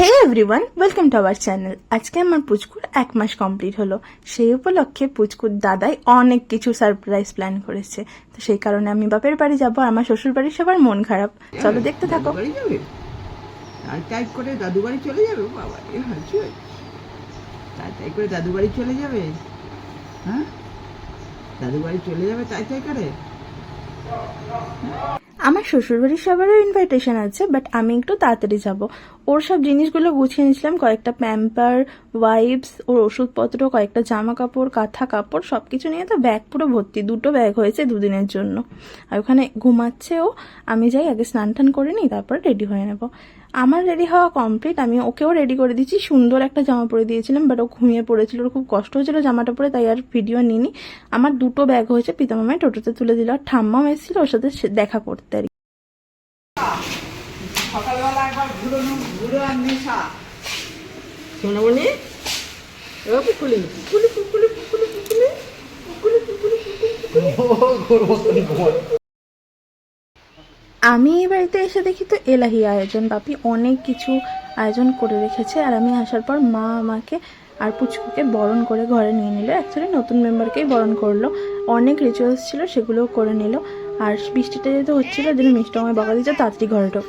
Hey everyone welcome to our channel আজকে আমার পুচকুর এক মাস কমপ্লিট হলো। সেই উপলক্ষে পুচকুর দাদাই অনেক কিছু সারপ্রাইজ প্ল্যান করেছে। তো সেই কারণে আমি বাপের বাড়ি যাব, আর আমার শ্বশুর বাড়ির সবার মন খারাপ। চলো দেখতে থাকো। তাই টাইপ করে দাদু বাড়ি চলে যাবে? বাবা তাই করে দাদু বাড়ি চলে যাবে? হ্যাঁ? দাদু বাড়ি চলে যাবে তাই তাই করে? আমার শ্বশুরবাড়ির সবারও ইনভাইটেশন আছে বাট আমি একটু তাড়াতাড়ি যাব। ওর সব জিনিসগুলো গুছিয়ে নিয়েছিলাম, কয়েকটা প্যাম্পার ওয়াইপস ওর ওষুধপত্র, কয়েকটা জামা কাপড় কাঁথা কাপড় সব কিছু নিয়ে তো ব্যাগ পুরো ভর্তি, দুটো ব্যাগ হয়েছে দুদিনের জন্য। আর ওখানে ঘুমাচ্ছে ও আমি যাই, আগে স্নান টান করে নিই, তারপরে রেডি হয়ে নেব। আমার রেডি হওয়া কমপ্লিট আমি ওকেও রেডি করে দিয়েছি সুন্দর একটা জামা পরে দিয়েছিলাম বাট ও ঘুমিয়ে পড়েছিল ওর খুব কষ্ট হয়েছিল জামাটা পরে তাই আর ভিডিও নিইনি আমার দুটো ব্যাগ হয়েছে পিতামামায় টোটোতে তুলে দিল আর ঠাম্মাও এসেছিল ওর সাথে দেখা করতে আর কি। সকালবেলা একবার ঘুরোনো ঘুরো আর নেশা সোনামণি ও পুকুলি পুকুলি পুকুলি পুকুলি পুকুলি পুকুলি পুকুলি পুকুলি আমি এই বাড়িতে এসে দেখি তো এলাহি আয়োজন। বাপি অনেক কিছু আয়োজন করে রেখেছে আর আমি আসার পর মা আমাকে আর পুচকুকে বরণ করে ঘরে নিয়ে নিল। অ্যাকচুয়ালি নতুন মেম্বারকেই বরণ করল। অনেক রিচুয়ালস ছিল, সেগুলোও করে নিল। আর বৃষ্টিটা যেহেতু হচ্ছিল জন্য মিষ্টি আমায় বকা দিচ্ছে তাড়াতাড়ি ঘরে ঢোক।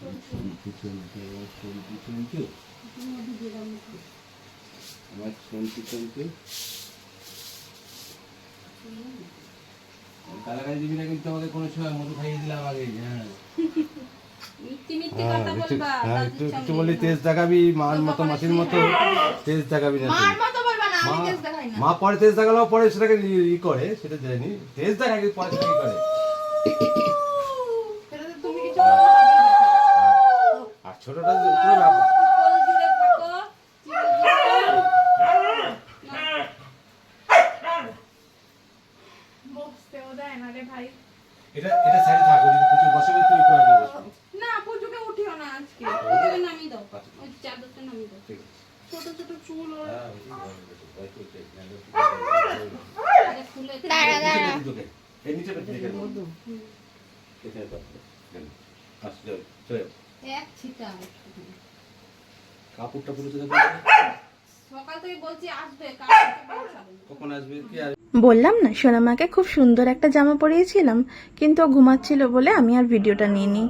2022. March একটু তেজ দেখাবি মার মতো মাসির মতো তেজ দেখাবি না মা পরে তেজ দেখালেও পরে সেটাকে ই করে সেটা জানি তেজ দেখা পরে সেটাকে করে? ছোটটা কোনো ব্যাপার এটা এটা সাইডে থাকো যদি পুজো বসে বসে তুমি করে দিবে না পুজোকে উঠিও না আজকে পুজোকে নামিয়ে দাও ওই চাদরটা নামিয়ে দাও ঠিক আছে ছোট ছোট চুল ওর দাঁড়া দাঁড়া এই নিচে বেঁধে দেখে মধু কেটে দাও আসলে চলে এক ছিটা কাপড়টা পুরো চলে সকাল থেকে বলছি আসবে কাল থেকে পৌঁছাবে কখন আসবে? কি আর বললাম না সোনামাকে খুব সুন্দর একটা জামা পরিয়েছিলাম কিন্তু ও ঘুমাচ্ছিল বলে আমি আর ভিডিওটা নিয়ে নিইনি।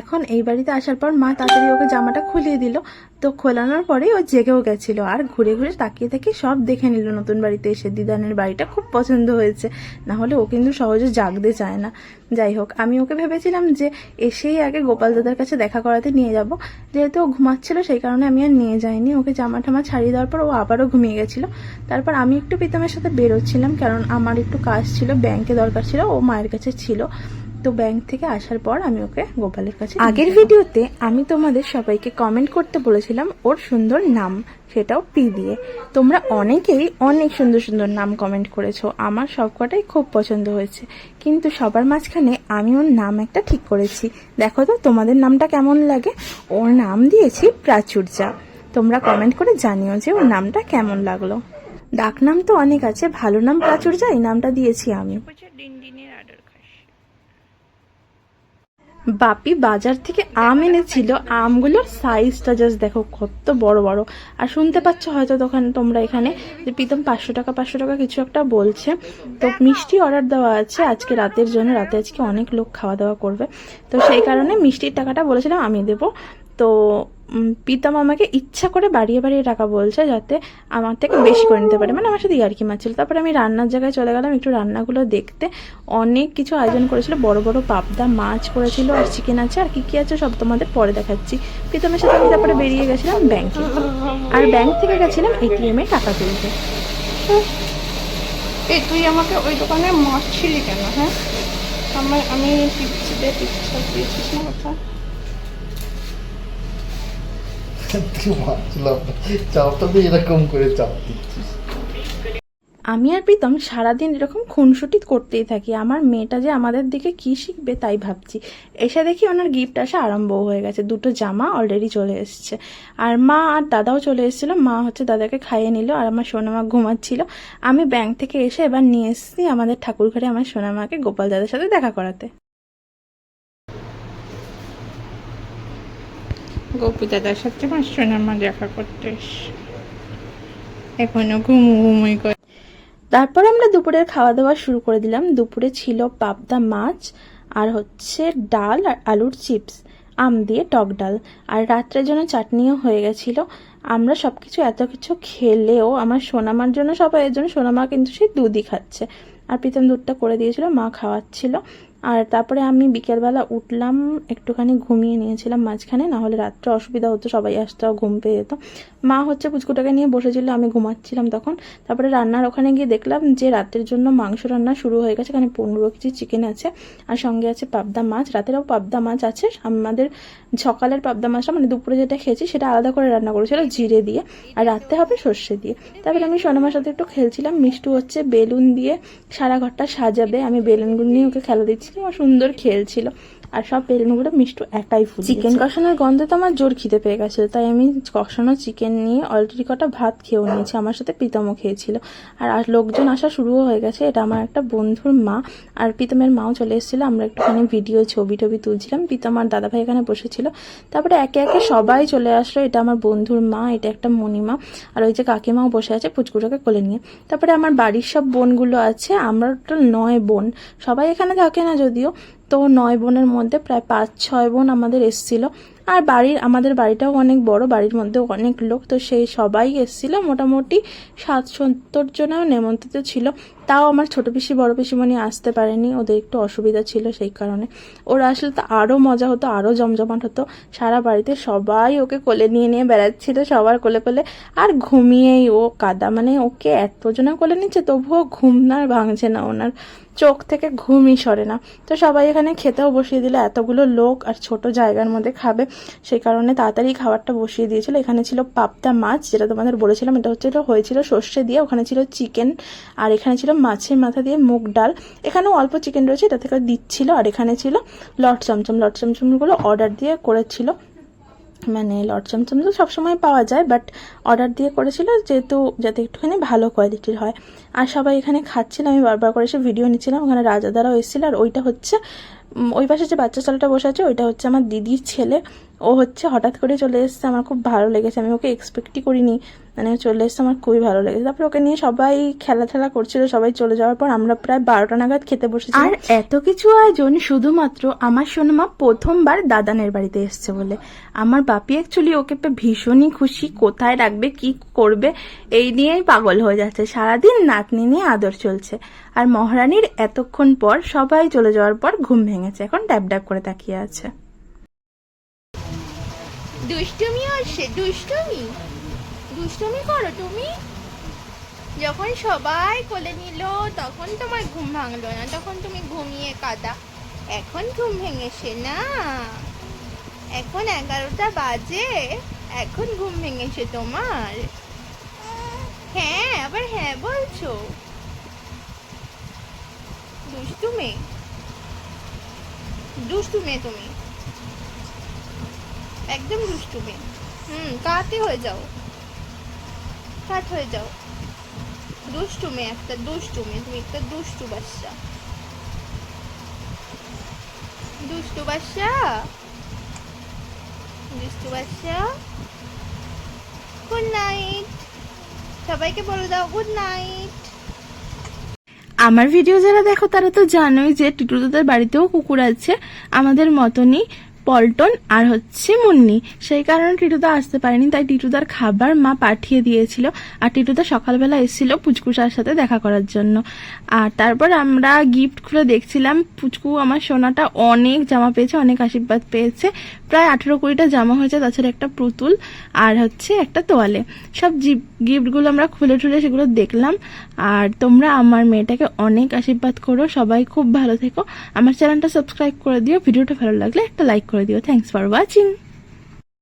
এখন এই বাড়িতে আসার পর মা তাড়াতাড়ি ওকে জামাটা খুলিয়ে দিল তো খোলানোর পরেই ও জেগেও গেছিল। আর ঘুরে ঘুরে তাকিয়ে থেকে সব দেখে নিল নতুন বাড়িতে এসে। দিদানের বাড়িটা খুব পছন্দ হয়েছে। না হলে ও কিন্তু সহজে জাগতে চায় না। যাই হোক, আমি ওকে ভেবেছিলাম যে এসেই আগে গোপাল দাদার কাছে দেখা করাতে নিয়ে যাব। যেহেতু ও ঘুমাচ্ছিল, সেই কারণে আমি আর নিয়ে যাইনি। ওকে জামা ঠামা ছাড়িয়ে দেওয়ার পর ও আবারও ঘুমিয়ে গেছিল। তারপর আমি একটু প্রীতমের সাথে বেরোচ্ছিলাম, কারণ আমার একটু কাজ ছিল, ব্যাংকে দরকার ছিল, ও মায়ের কাছে ছিল। তো ব্যাংক থেকে আসার পর আমি ওকে গোপালের কাছে আগের ভিডিওতে আমি তোমাদের সবাইকে কমেন্ট করতে বলেছিলাম ওর সুন্দর নাম সেটাও পি দিয়ে। তোমরা অনেকেই অনেক সুন্দর সুন্দর নাম কমেন্ট করেছ আমার সবকটাই খুব পছন্দ হয়েছে। কিন্তু সবার মাঝখানে আমি ওর নাম একটা ঠিক করেছি। দেখো তো তোমাদের নামটা কেমন লাগে? ওর নাম দিয়েছি প্রাচুর্যা। তোমরা কমেন্ট করে জানিও যে ওর নামটা কেমন লাগল। ডাক নাম তো অনেক আছে ভালো নাম প্রাচুর্যা এই নামটা দিয়েছি আমি। বাপি বাজার থেকে আম এনেছিল। আমগুলোর সাইজটা জাস্ট দেখো কত বড় বড়। আর শুনতে পাচ্ছ হয়তো তখন তোমরা এখানে যে প্রীতম পাঁচশো টাকা পাঁচশো টাকা কিছু একটা বলছে। তো মিষ্টি অর্ডার দেওয়া আছে আজকে রাতের জন্য। রাতে আজকে অনেক লোক খাওয়া দাওয়া করবে। তো সেই কারণে মিষ্টির টাকাটা বলেছিলাম আমি দেবো। তো উম, প্রীতম আমাকে ইচ্ছা করে বাড়িয়ে বাড়িয়ে টাকা বলছে যাতে আমার থেকে বেশি করে নিতে পারে। মানে আমার সাথে ইয়ার্কি মারছিল। তারপরে আমি রান্নার জায়গায় চলে গেলাম একটু রান্নাগুলো দেখতে। অনেক কিছু আয়োজন করেছিল। বড় বড় পাবদা মাছ করেছিল আর চিকেন আছে। আর কি কি আছে সব তোমাদের পরে দেখাচ্ছি। প্রীতমের সাথে আমি তারপরে বেরিয়ে গেছিলাম ব্যাংকে আর ব্যাংক থেকে গেছিলাম এটিএম টাকা তুলতে। এই তুই আমাকে ওই দোকানে মারছিলি কেন হ্যাঁ? আমার আমি দিয়েছিস না কথা আমি আর প্রীতম সারাদিন এরকম খুনসুটি করতেই থাকি। আমার মেয়েটা যে আমাদের দিকে কি শিখবে তাই ভাবছি। এসে দেখি ওনার গিফট আসা আরম্ভ হয়ে গেছে। দুটো জামা অলরেডি চলে এসছে। আর মা আর দাদাও চলে এসেছিল। মা হচ্ছে দাদাকে খাইয়ে নিল আর আমার সোনামা ঘুমাচ্ছিল। আমি ব্যাংক থেকে এসে এবার নিয়ে এসেছি আমাদের ঠাকুর ঘরে আমার সোনামাকে গোপাল দাদার সাথে দেখা করাতে। গোপু দাদার সাথে আমার সোনামা দেখা করতে এখনও ঘুমু ঘুমুই করে। তারপর আমরা দুপুরের খাওয়া দাওয়া শুরু করে দিলাম। দুপুরে ছিল পাবদা মাছ, আর হচ্ছে ডাল আর আলুর চিপস, আম দিয়ে টক ডাল। আর রাত্রের জন্য চাটনিও হয়ে গেছিল। আমরা সব কিছু এত কিছু খেলেও আমার সোনামার জন্য সবাই, এর জন্য সোনামা কিন্তু সেই দুধই খাচ্ছে। আর প্রীতম দুধটা করে দিয়েছিল, মা খাওয়াচ্ছিল। আর তারপরে আমি বিকেলবেলা উঠলাম, একটুখানি ঘুমিয়ে নিয়েছিলাম মাঝখানে না হলে রাত্রে অসুবিধা হতো, সবাই আসতো, ঘুম পেয়ে যেত। মা হচ্ছে পুচকুটাকে নিয়ে বসেছিল, আমি ঘুমাচ্ছিলাম তখন। তারপরে রান্নার ওখানে গিয়ে দেখলাম যে রাতের জন্য মাংস রান্না শুরু হয়ে গেছে, এখানে পনেরো কেজি চিকেন আছে, আর সঙ্গে আছে পাবদা মাছ। রাতেরও পাবদা মাছ আছে, আমাদের সকালের পাবদা মাছটা মানে দুপুরে যেটা খেয়েছি, সেটা আলাদা করে রান্না করেছিল জিরে দিয়ে, আর রাতে হবে সর্ষে দিয়ে। তারপরে আমি সোনামার সাথে একটু খেলছিলাম, মিষ্টু হচ্ছে বেলুন দিয়ে সারা ঘরটা সাজাবে, আমি বেলুনগুলো নিয়ে ওকে খেলা দিচ্ছিলাম আর সুন্দর খেলছিল আর সব বেলুনগুলো মিষ্টু একাই ফুল চিকেন কষানোর গন্ধে তো আমার জোর খিদে পেয়ে গেছিল, তাই আমি কষানো চিকেন নিয়ে অলরেডি কটা ভাত খেয়েও নিয়েছি, আমার সাথে প্রীতমও খেয়েছিল। আর লোকজন আসা শুরুও হয়ে গেছে, এটা আমার একটা বন্ধুর মা, আর প্রীতমের মাও চলে এসেছিল, আমরা একটুখানি ভিডিও ছবি টবি তুলছিলাম, প্রীতম আর দাদাভাই এখানে বসেছিল। তারপরে একে একে সবাই চলে আসলো, এটা আমার বন্ধুর মা, এটা একটা মণিমা, আর ওই যে কাকিমাও বসে আছে পুচকুটাকে কোলে নিয়ে। তারপরে আমার বাড়ির সব বোনগুলো আছে, আমরা নয় বোন, সবাই এখানে থাকে না যদিও তো নয় বোনের মধ্যে প্রায় পাঁচ, ছয় বোন আমাদের এসছিল। আর বাড়ির, আমাদের বাড়িটাও অনেক বড়, বাড়ির মধ্যে অনেক লোক, তো সেই সবাই এসছিল। মোটামুটি সাত সত্তর জনেও নেমন্ত্রিত ছিল। তাও আমার ছোট পিসি, বড় পিসিমণি আসতে পারেনি। ওদের একটু অসুবিধা ছিল সেই কারণে। ওরা আসলে তো আরও মজা হতো আরও জমজমাট হতো। সারা বাড়িতে সবাই ওকে কোলে নিয়ে নিয়ে বেড়াচ্ছিল সবার কোলে কোলে। আর ঘুমিয়েই ও কাদা মানে ওকে এত জনে কোলে নিচ্ছে, তবুও ঘুম না ভাঙছে না ওনার। চোখ থেকে ঘুমই সরে না। তো সবাই এখানে খেতেও বসিয়ে দিল। এতগুলো লোক আর ছোট জায়গার মধ্যে খাবে। সেই কারণে তাড়াতাড়ি খাবারটা বসিয়ে দিয়েছিল। এখানে ছিল পাবদা মাছ, যেটা তোমাদের বলেছিলাম, এটা হচ্ছে হয়েছিল সর্ষে দিয়ে, ওখানে ছিল চিকেন। আর এখানে ছিল মাছের মাথা দিয়ে মুগ ডাল। এখানেও অল্প চিকেন রয়েছে, এটা থেকে দিচ্ছিল, আর এখানে ছিল লট চমচম। লট চমচমগুলো অর্ডার দিয়ে করেছিল। মানে লট চমচম তো সবসময় পাওয়া যায় বাট অর্ডার দিয়ে করেছিল যেহেতু, যাতে একটুখানি ভালো কোয়ালিটির হয়। আর সবাই এখানে খাচ্ছিল, আমি বারবার করে এসে ভিডিও নিচ্ছিলাম, ওখানে রাজাদারাও এসেছিল, আর ওইটা হচ্ছে ওই পাশে যে বাচ্চা ছেলেটা বসে আছে, ওইটা হচ্ছে আমার দিদির ছেলে। ও হচ্ছে হঠাৎ করে চলে এসেছে, আমার খুব ভালো লেগেছে। আমি ওকে এক্সপেক্টই করিনি মানে চলে এসেছে, আমার খুবই ভালো লেগেছে। তারপরে ওকে নিয়ে সবাই খেলা ঠেলা করছিল, সবাই চলে যাওয়ার পর আমরা প্রায় বারোটা নাগাদ খেতে বসেছি আর এত কিছু আয়োজন শুধুমাত্র আমার সোনামা প্রথমবার দাদানের বাড়িতে এসছে বলে। আমার বাপি অ্যাকচুয়ালি ওকে পেয়ে ভীষণই খুশি, কোথায় রাখবে, কি করবে, এই নিয়েই পাগল হয়ে যাচ্ছে। সারাদিন নাতনি নিয়ে আদর চলছে। আর মহারানীর এতক্ষণ পর সবাই চলে যাওয়ার পর ঘুম ভেঙেছে, এখন ড্যাব ড্যাব করে তাকিয়ে আছে। দুষ্টুমি হচ্ছে, দুষ্টুমি। দুষ্টুমি করো তুমি। যখন সবাই কোলে নিল, তখন তোমার ঘুম ভাঙলো না, তখন তুমি ঘুমিয়ে কাদা। এখন ঘুম ভেঙেছে না। এখন এগারোটা বাজে, এখন ঘুম ভেঙেছে তোমার। হ্যাঁ আবার হ্যাঁ বলছো। দুষ্টু মেয়ে দুষ্টু তুমি। একদম দুষ্টু মেয়ে হুম কাতে হয়ে যাও। কাট হয়ে যাও। দুষ্টু মেয়ে একটা দুষ্টু মেয়ে তুমি একটা দুষ্টু বাচ্চা দুষ্টু বাচ্চা দুষ্টু বাচ্চা গুড নাইট সবাইকে বলে দাও গুড নাইট আমার ভিডিও যারা দেখো, তারা তো জানোই যে টুটুদের বাড়িতেও কুকুর আছে। আমাদের মতনই পল্টন আর হচ্ছে মুন্নি। সেই কারণে টিটুদা আসতে পারেনি, তাই টিটুদার খাবার মা পাঠিয়ে দিয়েছিল। আর টিটুদা সকালবেলা এসেছিল পুচকুসার সাথে দেখা করার জন্য। আর তারপর আমরা গিফট খুলে দেখছিলাম, পুচকু আমার সোনাটা অনেক জামা পেয়েছে, অনেক আশীর্বাদ পেয়েছে। প্রায় আঠেরো কুড়িটা জামা হয়েছে, তাছাড়া একটা পুতুল আর হচ্ছে একটা তোয়ালে। সব গিফটগুলো আমরা খুলে ঠুলে সেগুলো দেখলাম। আর তোমরা আমার মেয়েটাকে অনেক আশীর্বাদ করো, সবাই খুব ভালো থেকো। আমার চ্যানেলটা সাবস্ক্রাইব করে দিও, ভিডিওটা ভালো লাগলে একটা লাইক করে দিও। Thanks for watching